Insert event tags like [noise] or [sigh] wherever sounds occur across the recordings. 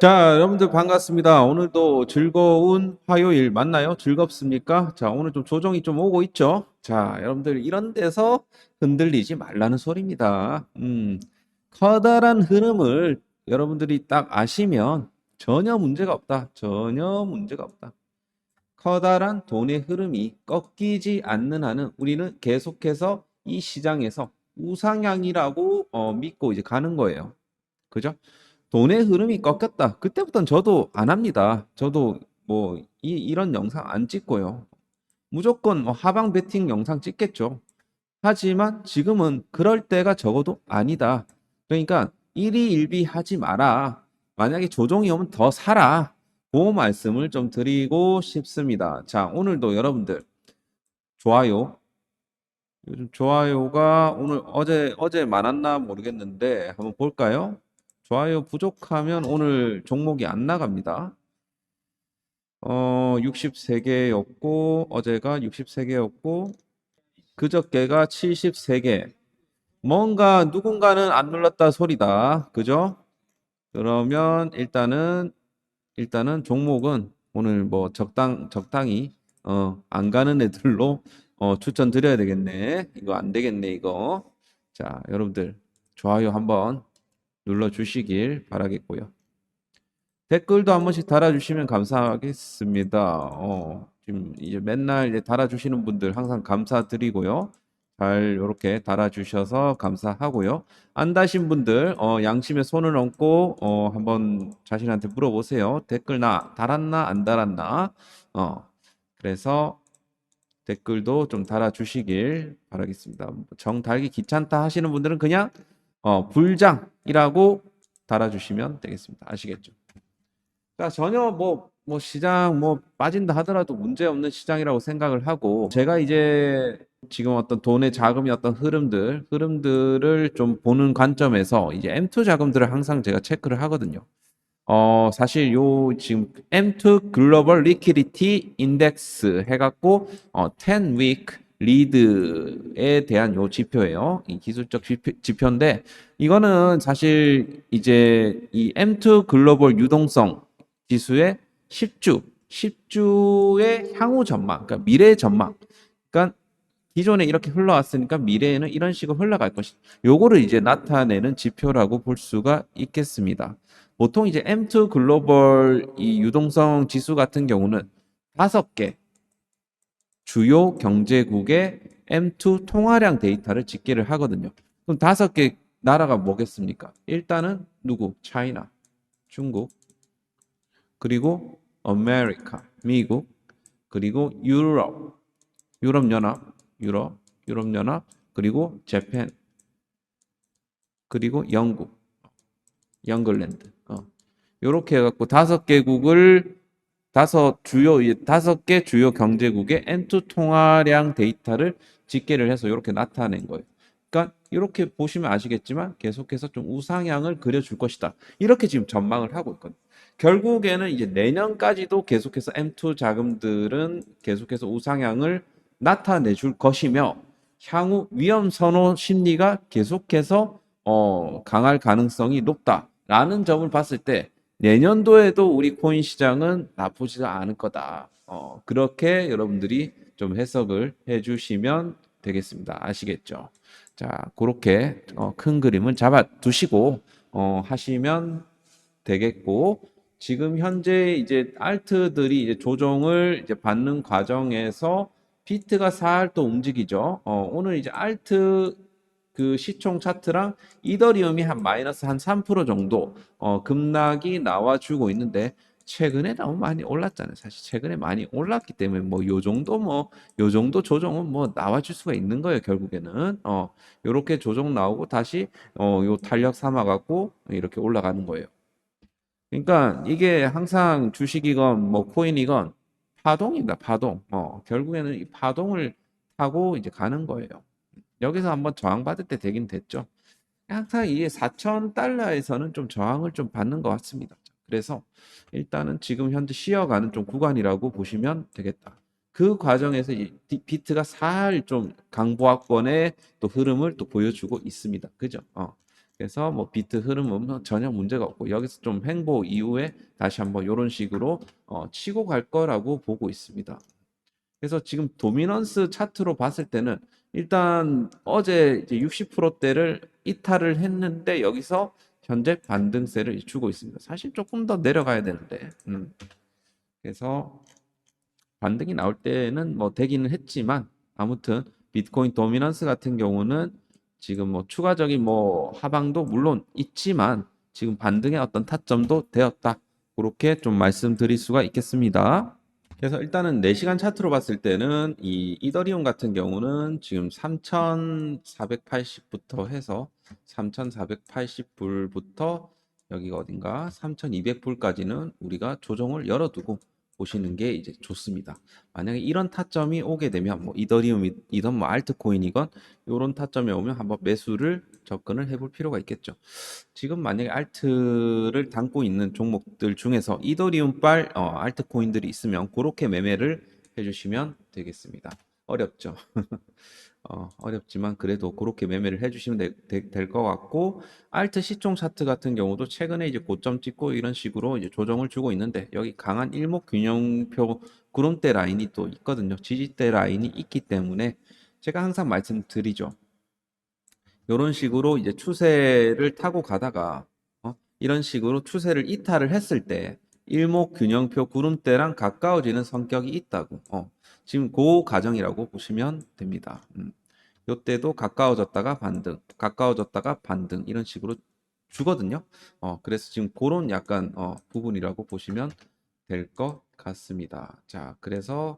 자, 여러분들 반갑습니다. 오늘도 즐거운 화요일 맞나요? 즐겁습니까? 자, 오늘 좀 조정이 좀 오고 있죠? 자, 여러분들 이런 데서 흔들리지 말라는 소리입니다. 음, 커다란 흐름을 여러분들이 딱 아시면 전혀 문제가 없다. 전혀 문제가 없다. 커다란 돈의 흐름이 꺾이지 않는 한은 우리는 계속해서 이 시장에서 우상향이라고 어, 믿고 이제 가는 거예요. 그죠? 돈의 흐름이 꺾였다. 그때부터는 저도 안 합니다. 저도 뭐 이, 이런 영상 안 찍고요. 무조건 뭐 하방 베팅 영상 찍겠죠. 하지만 지금은 그럴 때가 적어도 아니다. 그러니까 일희일비 하지 마라. 만약에 조정이 오면 더 사라. 그 말씀을 좀 드리고 싶습니다. 자, 오늘도 여러분들 좋아요. 요즘 좋아요가 오늘 어제 어제 많았나 모르겠는데 한번 볼까요? 좋아요 부족하면 오늘 종목이 안 나갑니다. 어, 63개였고 어제가 63개였고 그저께가 73개. 뭔가 누군가는 안 눌렀다 소리다. 그죠? 그러면 일단은 일단은 종목은 오늘 뭐 적당 적당히 어, 안 가는 애들로 어, 추천드려야 되겠네. 이거 안 되겠네, 이거. 자, 여러분들 좋아요 한번 눌러 주시길 바라겠고요. 댓글도 한 번씩 달아주시면 감사하겠습니다. 어, 지금 이제 맨날 이제 달아주시는 분들 항상 감사드리고요. 잘 이렇게 달아주셔서 감사하고요. 안 다신 분들 어, 양심에 손을 얹고 어, 한번 자신한테 물어보세요. 댓글 나 달았나 안 달았나? 어, 그래서 댓글도 좀 달아주시길 바라겠습니다. 정 달기 귀찮다 하시는 분들은 그냥 어, 불장이라고 달아주시면 되겠습니다. 아시겠죠? 그러니까 전혀 뭐, 뭐 시장 뭐 빠진다 하더라도 문제 없는 시장이라고 생각을 하고 제가 이제 지금 어떤 돈의 자금이 어떤 흐름들, 흐름들을 좀 보는 관점에서 이제 M2 자금들을 항상 제가 체크를 하거든요. 어, 사실 요 지금 M2 글로벌 리퀴디티 인덱스 해갖고 어, 10 week 리드에 대한 요 지표예요. 이 기술적 지표, 지표 인데 이거는 사실 이제 이 M2 글로벌 유동성 지수의 10주, 10주의 향후 전망, 그러니까 미래 전망. 그러니까 기존에 이렇게 흘러왔으니까 미래에는 이런 식으로 흘러갈 것이. 요거를 이제 나타내는 지표라고 볼 수가 있겠습니다. 보통 이제 M2 글로벌 이 유동성 지수 같은 경우는 다섯 개 주요 경제국의 M2 통화량 데이터를 집계를 하거든요. 그럼 다섯 개 나라가 뭐겠습니까? 일단은 누구? 차이나, 중국, 그리고 아메리카, 미국, 그리고 유럽, 유럽연합, 유럽, 유럽연합, 그리고 재팬, 그리고 영국, 영글랜드. 어. 요렇게 해갖고 다섯 개국을 다섯 주요 이 다섯 개 주요 경제국의 M2 통화량 데이터를 집계를 해서 이렇게 나타낸 거예요. 그러니까 이렇게 보시면 아시겠지만 계속해서 좀 우상향을 그려줄 것이다. 이렇게 지금 전망을 하고 있거든요. 결국에는 이제 내년까지도 계속해서 M2 자금들은 계속해서 우상향을 나타내 줄 것이며 향후 위험 선호 심리가 계속해서 어, 강할 가능성이 높다라는 점을 봤을 때 내년도에도 우리 코인 시장은 나쁘지 않을 거다. 어, 그렇게 여러분들이 좀 해석을 해주시면 되겠습니다. 아시겠죠? 자, 그렇게 어, 큰 그림을 잡아 두시고 어, 하시면 되겠고 지금 현재 이제 알트들이 이제 조정을 이제 받는 과정에서 비트가 살또 움직이죠. 어, 오늘 이제 알트 그 시총 차트랑 이더리움이 한 마이너스 한 3% 정도 어, 급락이 나와주고 있는데 최근에 너무 많이 올랐잖아요. 사실 최근에 많이 올랐기 때문에 뭐 요 정도 뭐 요 정도 조정은 뭐 나와줄 수가 있는 거예요. 결국에는 어 요렇게 조정 나오고 다시 어요 탄력 삼아 갖고 이렇게 올라가는 거예요. 그러니까 이게 항상 주식이건 뭐 코인이건 파동입니다. 파동. 어 결국에는 이 파동을 타고 이제 가는 거예요. 여기서 한번 저항받을 때 되긴 됐죠. 항상 이게 4천 달러에서는 좀 저항을 좀 받는 것 같습니다. 그래서 일단은 지금 현재 쉬어가는 좀 구간이라고 보시면 되겠다. 그 과정에서 이 디- 비트가 살 좀 강보합권의 또 흐름을 또 보여주고 있습니다. 그죠? 어. 그래서 뭐 비트 흐름은 뭐 전혀 문제가 없고 여기서 좀 횡보 이후에 다시 한번 이런 식으로 어, 치고 갈 거라고 보고 있습니다. 그래서 지금 도미넌스 차트로 봤을 때는 일단 어제 이제 60%대를 이탈을 했는데 여기서 현재 반등세를 주고 있습니다. 사실 조금 더 내려가야 되는데, 음. 그래서 반등이 나올 때는 뭐 되기는 했지만 아무튼 비트코인 도미넌스 같은 경우는 지금 뭐 추가적인 뭐 하방도 물론 있지만 지금 반등의 어떤 타점도 되었다. 그렇게 좀 말씀드릴 수가 있겠습니다. 그래서 일단은 4시간 차트로 봤을 때는 이 이더리움 같은 경우는 지금 3,480부터 해서 3,480불부터 여기가 어딘가 3,200불까지는 우리가 조정을 열어두고 보시는 게 이제 좋습니다. 만약에 이런 타점이 오게 되면 뭐 이더리움이든 뭐 알트코인이건 이런 타점에 오면 한번 매수를 접근을 해볼 필요가 있겠죠. 지금 만약에 알트를 담고 있는 종목들 중에서 이더리움빨 어, 알트코인들이 있으면 그렇게 매매를 해주시면 되겠습니다. 어렵죠. [laughs] 어, 어렵지만 그래도 그렇게 매매를 해주시면 될 것 같고 알트 시총 차트 같은 경우도 최근에 이제 고점 찍고 이런 식으로 이제 조정을 주고 있는데 여기 강한 일목 균형표 구름대 라인이 또 있거든요. 지지대 라인이 있기 때문에 제가 항상 말씀드리죠. 이런 식으로 이제 추세를 타고 가다가 어? 이런 식으로 추세를 이탈을 했을 때 일목 균형표 구름대랑 가까워지는 성격이 있다고. 어. 지금 그 과정이라고 보시면 됩니다. 음. 요때도 가까워졌다가 반등, 가까워졌다가 반등 이런 식으로 주거든요. 어, 그래서 지금 그런 약간 어, 부분이라고 보시면 될 것 같습니다. 자, 그래서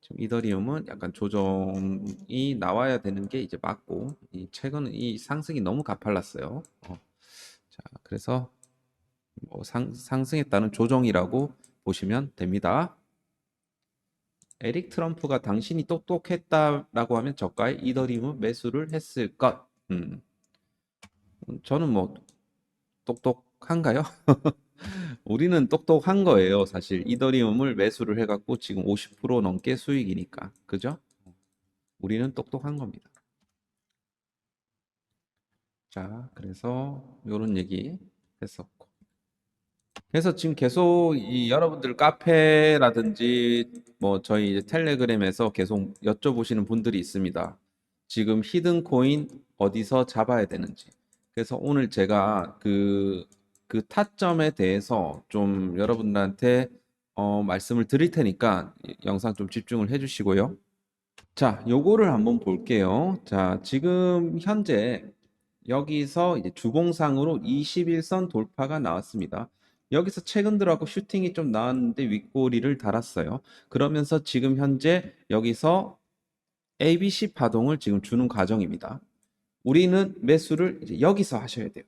지금 이더리움은 약간 조정이 나와야 되는 게 이제 맞고 이 최근 이 상승이 너무 가팔랐어요. 어. 자, 그래서 뭐 상, 상승했다는 조정이라고 보시면 됩니다. 에릭 트럼프가 당신이 똑똑했다라고 하면 저가의 이더리움 매수를 했을 것. 음. 저는 뭐 똑똑한가요? [laughs] 우리는 똑똑한 거예요. 사실 이더리움을 매수를 해갖고 지금 50% 넘게 수익이니까. 그죠? 우리는 똑똑한 겁니다. 자, 그래서 이런 얘기 했었고. 그래서 지금 계속 이 여러분들 카페라든지 뭐 저희 이제 텔레그램에서 계속 여쭤보시는 분들이 있습니다. 지금 히든 코인 어디서 잡아야 되는지. 그래서 오늘 제가 그, 그 타점에 대해서 좀 여러분들한테 어, 말씀을 드릴 테니까 영상 좀 집중을 해 주시고요. 자, 요거를 한번 볼게요. 자, 지금 현재 여기서 이제 주봉상으로 21선 돌파가 나왔습니다. 여기서 최근 들어가고 슈팅이 좀 나왔는데 윗꼬리를 달았어요. 그러면서 지금 현재 여기서 ABC 파동을 지금 주는 과정입니다. 우리는 매수를 여기서 하셔야 돼요.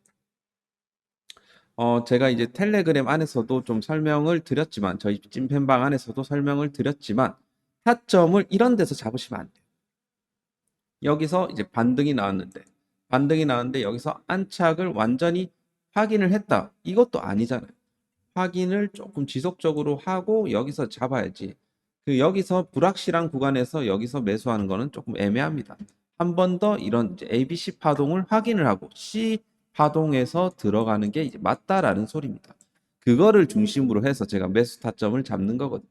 어, 제가 이제 텔레그램 안에서도 좀 설명을 드렸지만, 저희 찐팬방 안에서도 설명을 드렸지만, 타점을 이런 데서 잡으시면 안 돼요. 여기서 이제 반등이 나왔는데, 반등이 나왔는데 여기서 안착을 완전히 확인을 했다. 이것도 아니잖아요. 확인을 조금 지속적으로 하고 여기서 잡아야지. 그 여기서 불확실한 구간에서 여기서 매수하는 거는 조금 애매합니다. 한 번 더 이런 ABC 파동을 확인을 하고 C 파동에서 들어가는 게 이제 맞다라는 소리입니다. 그거를 중심으로 해서 제가 매수 타점을 잡는 거거든요.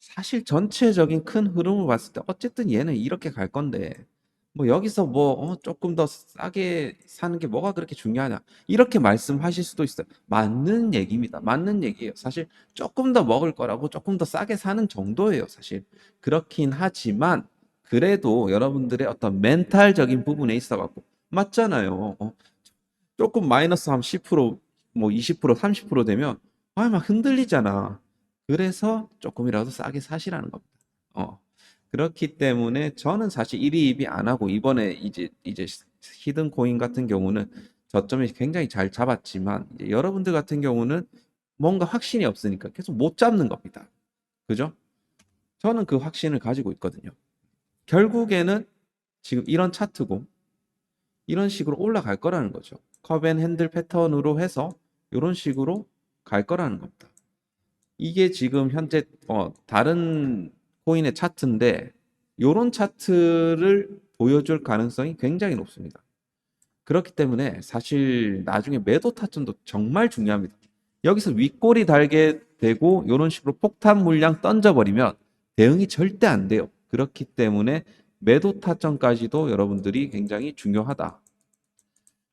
사실 전체적인 큰 흐름을 봤을 때 어쨌든 얘는 이렇게 갈 건데 뭐 여기서 뭐 어, 조금 더 싸게 사는 게 뭐가 그렇게 중요하냐 이렇게 말씀하실 수도 있어요. 맞는 얘기입니다. 맞는 얘기예요. 사실 조금 더 먹을 거라고 조금 더 싸게 사는 정도예요. 사실 그렇긴 하지만 그래도 여러분들의 어떤 멘탈적인 부분에 있어 갖고 맞잖아요. 어, 조금 마이너스 한 10%, 뭐 20%, 30% 되면 아, 막 흔들리잖아. 그래서 조금이라도 싸게 사시라는 겁니다. 어. 그렇기 때문에 저는 사실 1위 2위 안 하고 이번에 이제 이제 히든 코인 같은 경우는 저점이 굉장히 잘 잡았지만 여러분들 같은 경우는 뭔가 확신이 없으니까 계속 못 잡는 겁니다. 그죠? 저는 그 확신을 가지고 있거든요. 결국에는 지금 이런 차트고 이런 식으로 올라갈 거라는 거죠. 컵앤 핸들 패턴으로 해서 이런 식으로 갈 거라는 겁니다. 이게 지금 현재 어, 다른 코인의 차트인데 이런 차트를 보여줄 가능성이 굉장히 높습니다. 그렇기 때문에 사실 나중에 매도 타점도 정말 중요합니다. 여기서 윗골이 달게 되고 이런 식으로 폭탄 물량 던져버리면 대응이 절대 안 돼요. 그렇기 때문에 매도 타점까지도 여러분들이 굉장히 중요하다.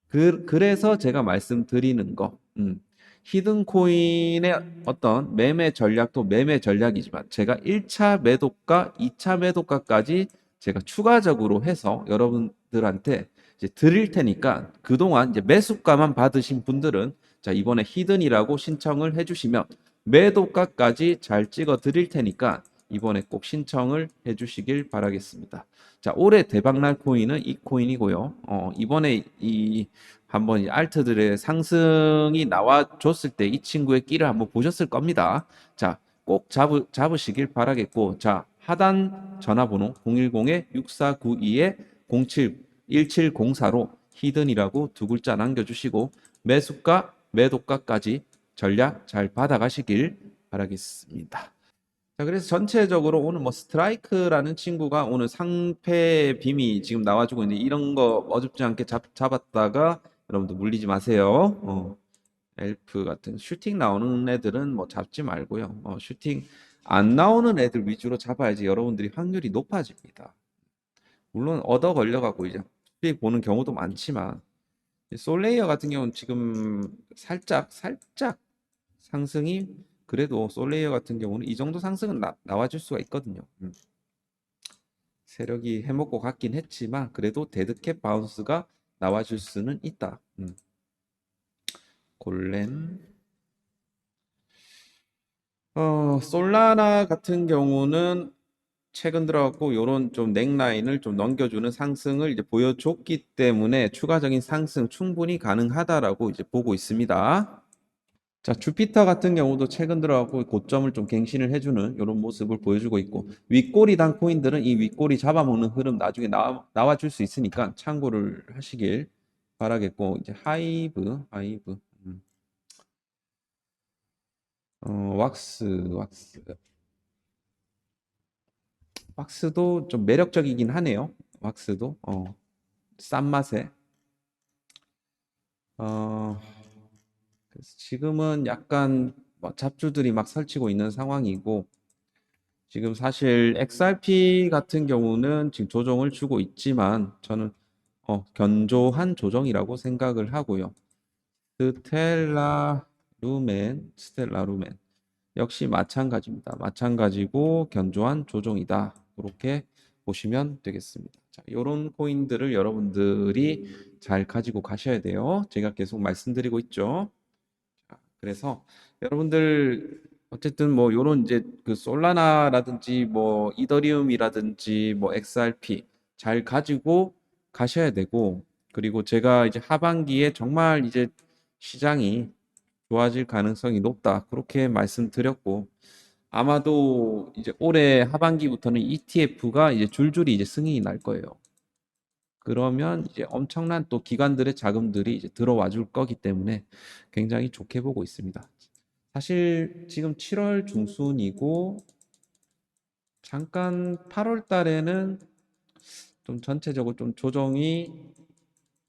그, 그래서 제가 말씀드리는 거, 음, 히든 코인의 어떤 매매 전략도 매매 전략이지만 제가 1차 매도가, 2차 매도가까지 제가 추가적으로 해서 여러분들한테 이제 드릴 테니까 그동안 이제 매수가만 받으신 분들은 자, 이번에 히든이라고 신청을 해 주시면 매도가까지 잘 찍어 드릴 테니까 이번에 꼭 신청을 해 주시길 바라겠습니다. 자, 올해 대박날 코인은 이 코인이고요. 어, 이번에 이 한번 이 알트들의 상승이 나와줬을 때 이 친구의 끼를 한번 보셨을 겁니다. 자, 꼭 잡으, 잡으시길 바라겠고, 자, 하단 전화번호 010-6492-071704로 히든이라고 두 글자 남겨주시고, 매수가, 매도가까지 전략 잘 받아가시길 바라겠습니다. 자, 그래서 전체적으로 오늘 뭐 스트라이크라는 친구가 오늘 상패 빔이 지금 나와주고 있는데 이런 거 어줍지 않게 잡, 잡았다가 여러분들 물리지 마세요. 어, 엘프 같은 슈팅 나오는 애들은 뭐 잡지 말고요. 어, 슈팅 안 나오는 애들 위주로 잡아야지 여러분들이 확률이 높아집니다. 물론 얻어 걸려갖고 이제 수익 보는 경우도 많지만 이 솔레이어 같은 경우는 지금 살짝 살짝 상승이 그래도 솔레이어 같은 경우는 이 정도 상승은 나, 나와줄 수가 있거든요. 음. 세력이 해먹고 갔긴 했지만 그래도 데드캡 바운스가 나와줄 수는 있다. 음. 골렘 어, 솔라나 같은 경우는 최근 들어갖고 요런 좀 넥라인을 좀 넘겨주는 상승을 이제 보여줬기 때문에 추가적인 상승 충분히 가능하다라고 이제 보고 있습니다. 자, 주피터 같은 경우도 최근 들어갖고 고점을 좀 갱신을 해주는 이런 모습을 보여주고 있고 윗꼬리 단 코인들은 이 윗꼬리 잡아먹는 흐름 나중에 나와, 나와줄 수 있으니까 참고를 하시길 바라겠고 이제 하이브, 하이브, 음. 어, 왁스, 왁스, 왁스도 좀 매력적이긴 하네요. 왁스도 어, 싼 맛에. 어, 그래서 지금은 약간 뭐 잡주들이 막 설치고 있는 상황이고 지금 사실 XRP 같은 경우는 지금 조정을 주고 있지만 저는 어, 견조한 조정이라고 생각을 하고요. 스텔라 루멘, 스텔라 루멘 역시 마찬가지입니다. 마찬가지고 견조한 조정이다. 그렇게 보시면 되겠습니다. 자, 이런 코인들을 여러분들이 잘 가지고 가셔야 돼요. 제가 계속 말씀드리고 있죠. 자, 그래서 여러분들 어쨌든 뭐 요런 이제 그 솔라나라든지 뭐 이더리움이라든지 뭐 XRP 잘 가지고 가셔야 되고 그리고 제가 이제 하반기에 정말 이제 시장이 좋아질 가능성이 높다. 그렇게 말씀드렸고 아마도 이제 올해 하반기부터는 ETF가 이제 줄줄이 이제 승인이 날 거예요. 그러면 이제 엄청난 또 기관들의 자금들이 이제 들어와 줄 거기 때문에 굉장히 좋게 보고 있습니다. 사실 지금 7월 중순이고 잠깐 8월 달에는 좀 전체적으로 좀 조정이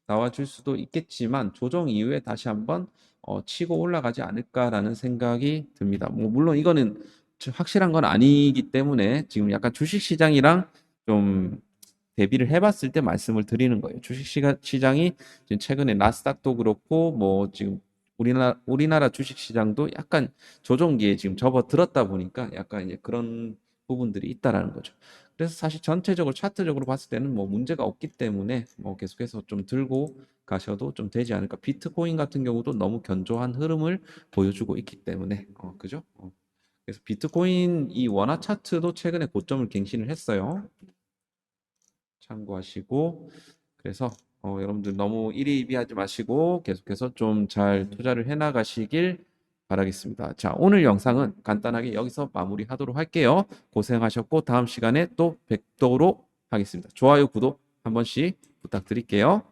나와줄 수도 있겠지만 조정 이후에 다시 한번 어, 치고 올라가지 않을까라는 생각이 듭니다. 뭐 물론 이거는 확실한 건 아니기 때문에 지금 약간 주식 시장이랑 좀 대비를 해봤을 때 말씀을 드리는 거예요. 주식 시장이 지금 최근에 나스닥도 그렇고 뭐 지금 우리나라 우리나라 주식 시장도 약간 조정기에 지금 접어들었다 보니까 약간 이제 그런 부분들이 있다라는 거죠. 그래서 사실 전체적으로 차트적으로 봤을 때는 뭐 문제가 없기 때문에 뭐 계속해서 좀 들고 가셔도 좀 되지 않을까. 비트코인 같은 경우도 너무 견조한 흐름을 보여주고 있기 때문에 어, 그죠? 어. 그래서 비트코인 이 원화 차트도 최근에 고점을 갱신을 했어요. 참고하시고 그래서 어, 여러분들 너무 일희일비하지 마시고 계속해서 좀 잘 투자를 해나가시길 바라겠습니다. 자, 오늘 영상은 간단하게 여기서 마무리하도록 할게요. 고생하셨고 다음 시간에 또 뵙도록 하겠습니다. 좋아요, 구독 한 번씩 부탁드릴게요.